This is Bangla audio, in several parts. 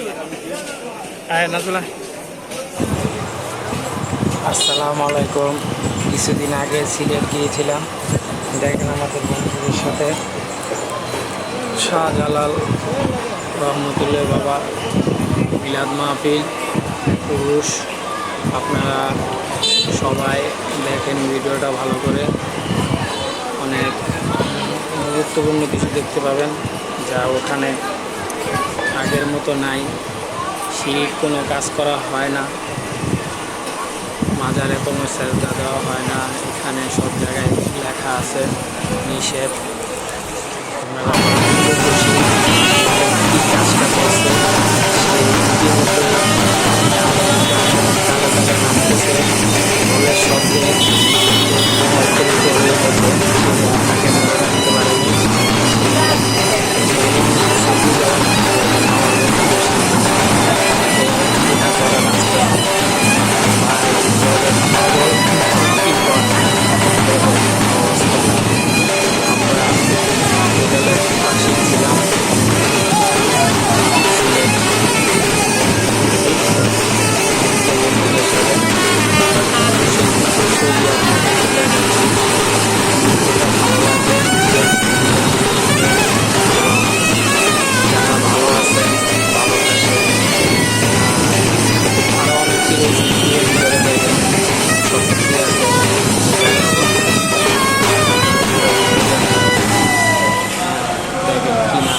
আয় নাজুলা আসসালামু আলাইকুম। কিছুদিন আগে সিলেট গিয়েছিলাম। দেখেন আমাদের বন্ধুদের সাথে। শাহজালাল রহমতুল্লাহ বাবা, মিলাদ মাহফিল, পুরুষ। আপনারা সবাই দেখেন ভিডিওটা ভালো করে। অনেক গুরুত্বপূর্ণ কিছু দেখতে পাবেন। যা ওখানে আগের মতো নাই। শিল্প কোনো কাজ করা হয় না। মাজারে কোনো সেজদা দেওয়া হয় না। এখানে সব জায়গায় লেখা আছে, নিষেধ। কাজটা করছে সেই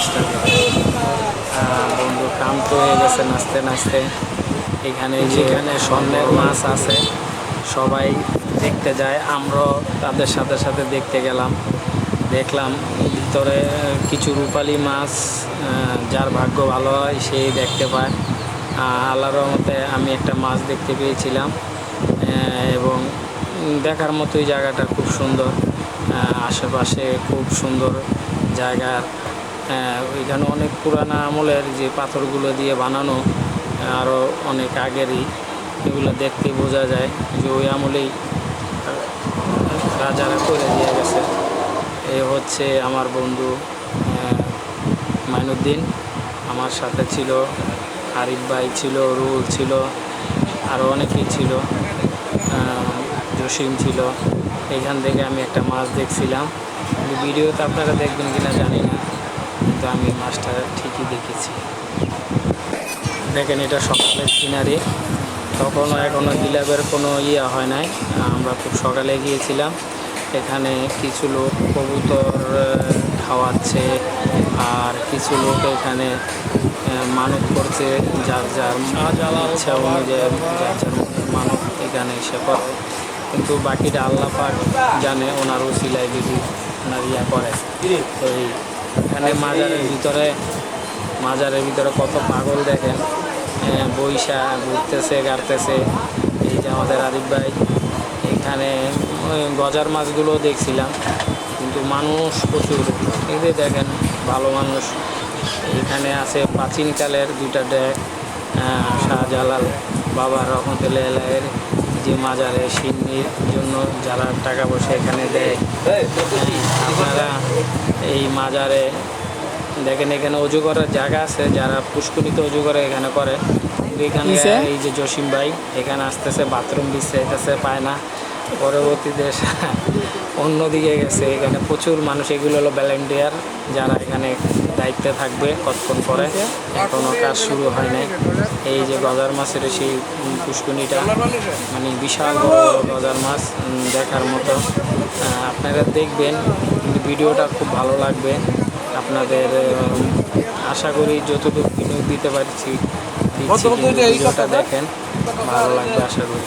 দেখেন কি নাচটা বন্ধু ক্লান্ত হয়ে গেছে নাচতে নাচতে। এখানে যেখানে স্বর্ণের মাছ আছে সবাই দেখতে যায়। আমরাও তাদের সাথে সাথে দেখতে গেলাম। দেখলাম ভিতরে কিছু রূপালী মাছ যার ভাগ্য ভালো হয় সেই দেখতে পায়। আল্লাহর রহমতে আমি একটা মাছ দেখতে পেয়েছিলাম। এবং দেখার মতোই জায়গাটা খুব সুন্দর। আশেপাশে খুব সুন্দর জায়গার ওইখানে অনেক পুরানা আমলের যে পাথরগুলো দিয়ে বানানো আরও অনেক আগেরই, এগুলো দেখতে বোঝা যায় যে ওই আমলেই রাজারা করে দিয়ে গেছে। এ হচ্ছে আমার বন্ধু মাইনুদ্দিন। আমার সাথে ছিল, আরিফ ভাই ছিল রুল ছিল আরও অনেকেই ছিল জসিম ছিল। এইখান থেকে আমি একটা মাছ দেখছিলাম। ভিডিওতে আপনারা দেখবেন কিনা জানি না। কিন্তু আমি মাছটা ঠিকই দেখেছি। দেখেন এটা সকালের সিনারি তখনও এখনও গিলাপের কোনো ইয়ে হয় নাই। আমরা খুব সকালে গিয়েছিলাম। এখানে কিছু লোক কবুতর খাওয়াচ্ছে আর কিছু লোক এখানে মানত করছে। যার যার ইচ্ছা অনুযায়ী যার যার মানত এখানে এসে করে। কিন্তু বাকিটা আল্লাহ পাক জানে ওনার ওসিলায় যদি ওনার ইয়া করে। তো এই এখানে মাজারের ভিতরে মাজারের ভিতরে কত পাগল দেখেন। বৈশা ঘুরতেছে গাড়তেছে। এই যে আমাদের আরিফ ভাই এখানে গজার মাছগুলো দেখছিলাম কিন্তু মানুষ প্রচুর। এই যে দেখেন ভালো মানুষ। এখানে আছে প্রাচীনকালের দুইটা আহ, শাহজালাল বাবা রহমতুল্লাহ যে মাজারে সিন্নির জন্য যারা টাকা পয়সা এখানে দেয় হ্যাঁ, আপনারা এই মাজারে দেখেন এখানে অজু করার জায়গা আছে যারা পুষ্করিতে অজু করে এখানে করে। এখানে এই যে জসিম ভাই এখানে আসতেছে বাথরুম দিচ্ছে এটাছে পায় না। পরবর্তীতে অন্যদিকে গেছে। এখানে প্রচুর মানুষ, এগুলো হলো ভ্যালেন্টিয়ার যারা এখানে দায়িত্বে থাকবে কতক্ষণ পরে। এখনও কাজ শুরু হয় নাই। এই যে গজার মাছের সেই পুষ্কুনিটা মানে বিশাল বড় বড় গজার মাছ দেখার মতো। আপনারা দেখবেন ভিডিওটা খুব ভালো লাগবে। আপনাদের আশা করি যতটুকু বিনিয়োগ দিতে পারছি ভিডিওটা দেখেন। ভালো লাগবে আশা করি।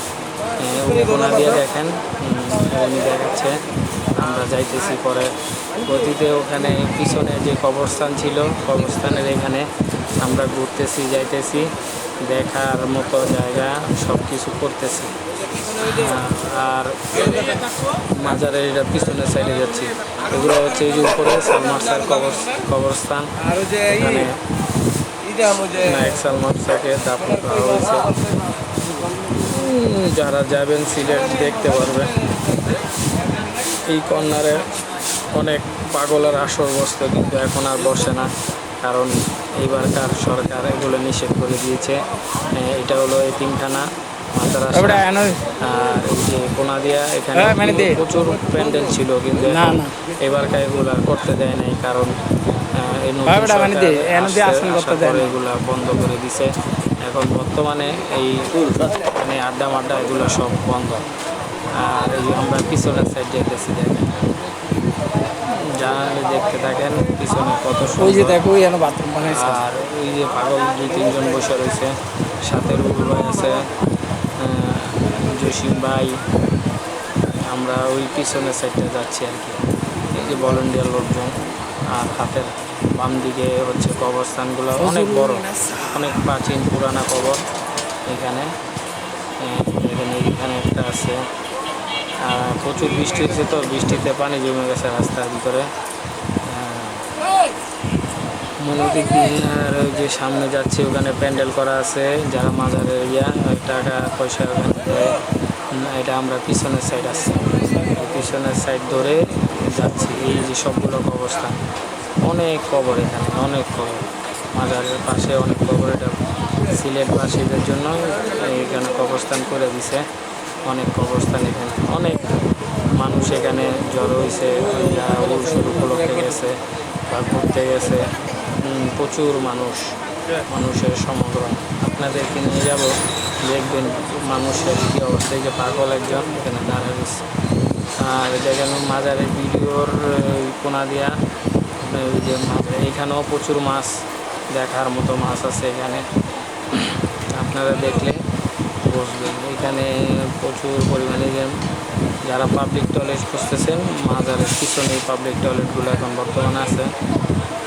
উপনা দিয়ে দেখেন। উনি দেখাচ্ছে। আমরা যাইতেছি পরে। গতিতে ওখানে পিছনে যে কবরস্থান ছিল কবরস্থানের এখানে আমরা ঘুরতেছি যাইতেছি। দেখার মতো জায়গা সব কিছু করতেছি আর মাজারের এটা পিছনের সাইডে যাচ্ছি। এগুলো হচ্ছে এই যে উপরে সালমার স্যার কবর কবরস্থান। এখানে নায়ক সালমান দাফন করা হয়েছে। যারা যাবেন সিলেট দেখতে পারবেন এই কর্নারে অনেক পাগলের আসর বসতো কিন্তু এখন আর বসে না। কারণ এইবারকার সরকার এগুলো নিষেধ করে দিয়েছে। এটা হলো এতিমখানা মাদ্রাসা। আর এই যে কোনাদিয়া এখানে। প্রচুর প্যান্ডেল ছিল কিন্তু। এবারকার এগুলো আর করতে দেয় নাই। কারণ মানে। এগুলা বন্ধ করে দিছে। এখন বর্তমানে এই মানে আড্ডা মাড্ডা এগুলো সব বন্ধ। আর এই আমরা পিছনের সাইড যেতেছি দেখেন। জানালে দেখতে থাকেন পিছনে কত ওই যে দেখো ওই এনো বাথরুম বানাইছে। আর ওই যে পাগল দুই তিনজন বসে রয়েছে। সাথে রুবুল ভাই আছে জসিম ভাই। আমরা ওই পিছনের সাইডটা যাচ্ছি আর কি। এই যে ভলেন্টিয়ার লোকজন। আর হাতের বাম দিকে হচ্ছে কবরস্থানগুলো অনেক বড় অনেক প্রাচীন পুরানা কবর এখানে। দেখেন এখানে একটা আছে। আর প্রচুর বৃষ্টি হচ্ছে তো বৃষ্টিতে পানি জমে গেছে রাস্তার ভিতরে। আহ, মনোদিক আর ওই যে সামনে যাচ্ছে ওখানে প্যান্ডেল করা আছে যারা মাজারের এরিয়া টাকা পয়সা ওখানে দেয়। এটা আমরা পিছনের সাইড আসছি। পিছনের সাইড ধরে যাচ্ছি, এই যে সবগুলো কবরস্থান। অনেক কবর এখানে, অনেক কবর। মাজারের পাশে অনেক কবর, এটা সিলেটবাসীদের জন্য এখানে কবরস্থান করে দিছে। অনেক কবরস্থান এখানে, অনেক মানুষ এখানে জড়ো হয়েছে যারা উপলক্ষে গেছে বা ঘুরতে গেছে। প্রচুর মানুষ, মানুষের সমগ্র আপনাদেরকে নিয়ে যাব, দেখবেন মানুষের কি অবস্থা, এই যে পাগল একজন এখানে দাঁড়িয়ে আর দেখেন মাজারের ভিডিওর কোনা দিয়া ওই যে এখানেও প্রচুর মাছ দেখার মতো মাছ আছে এখানে। আপনারা দেখলে বসবেন এখানে প্রচুর পরিমাণে যে যারা পাবলিক টয়লেট খুঁজতেছেন, মাজারের পিছনে পাবলিক টয়লেটগুলো এখন বর্তমানে আছে।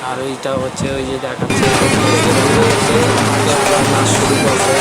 আর ওইটা হচ্ছে ওই যে দেখাচ্ছে শুরু করছে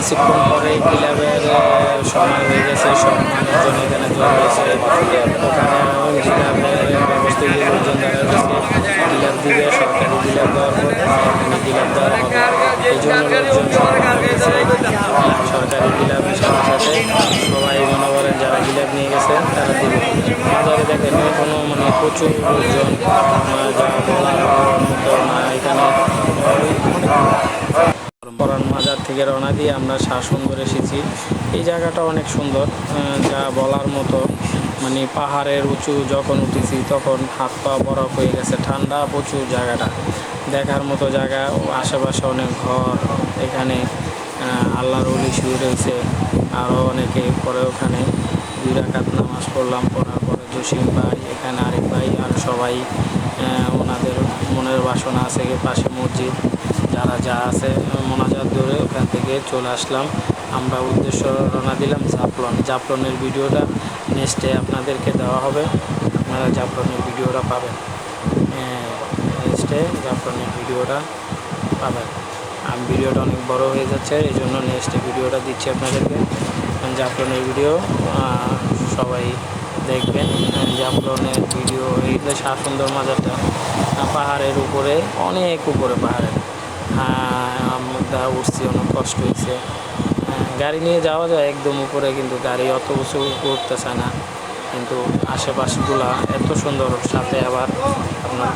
কিছুক্ষণ পরে ক্লাবের সময় হয়ে গেছে এখানে হয়েছে দিবে, সরকারি দেওয়ার পর সরকারি সবাই মনে করেন যারা ক্লাব নিয়ে গেছে, তারা বাজারে দেখেন এখনও মানে প্রচুর লোকজন যারা বলার মতো না এখানে। থেকে রওনা দিয়ে আমরা শাহ সুন্দর এসেছি। এই জায়গাটা অনেক সুন্দর যা বলার মতো। মানে পাহাড়ের উঁচু যখন উঠেছি তখন হাত পা বরফ হয়ে গেছে, ঠান্ডা প্রচুর জায়গাটা। দেখার মতো জায়গা আশেপাশে অনেক ঘর, এখানে আল্লাহর অলি শুয়ে রয়েছে আরও অনেকে। পরে ওখানে দুই নামাজ পড়লাম, পড়ার পরে জসিম ভাই, এখানে আরেক ভাই, আর সবাই ওনাদের মনের বাসনা আছে পাশে মসজিদ। যারা যা আছে মোনাজাত ধরে ওখান থেকে চলে আসলাম। আমরা উদ্দেশ্য রওনা দিলাম জাফলন। জাফলনের ভিডিওটা নেক্সটে আপনাদেরকে দেওয়া হবে। আপনারা জাফলনের ভিডিওটা পাবেন। নেক্সটে জাফলনের ভিডিওটা পাবেন। আমি ভিডিওটা অনেক বড় হয়ে যাচ্ছে এই জন্য নেক্সটে ভিডিওটা দিচ্ছি আপনাদেরকে। জাফলনের ভিডিও সবাই দেখবেন। জাফলনের ভিডিও এই যে সুন্দর মাজারটা পাহাড়ের উপরে অনেক উপরে পাহাড়ের। হ্যাঁ, আমরা উঠছি অনেক কষ্ট হয়েছে হ্যাঁ, গাড়ি নিয়ে যাওয়া যায় একদম উপরে কিন্তু গাড়ি অত উঁচু উঠতেছে না। কিন্তু আশেপাশগুলা এত সুন্দর সাথে আবার আপনার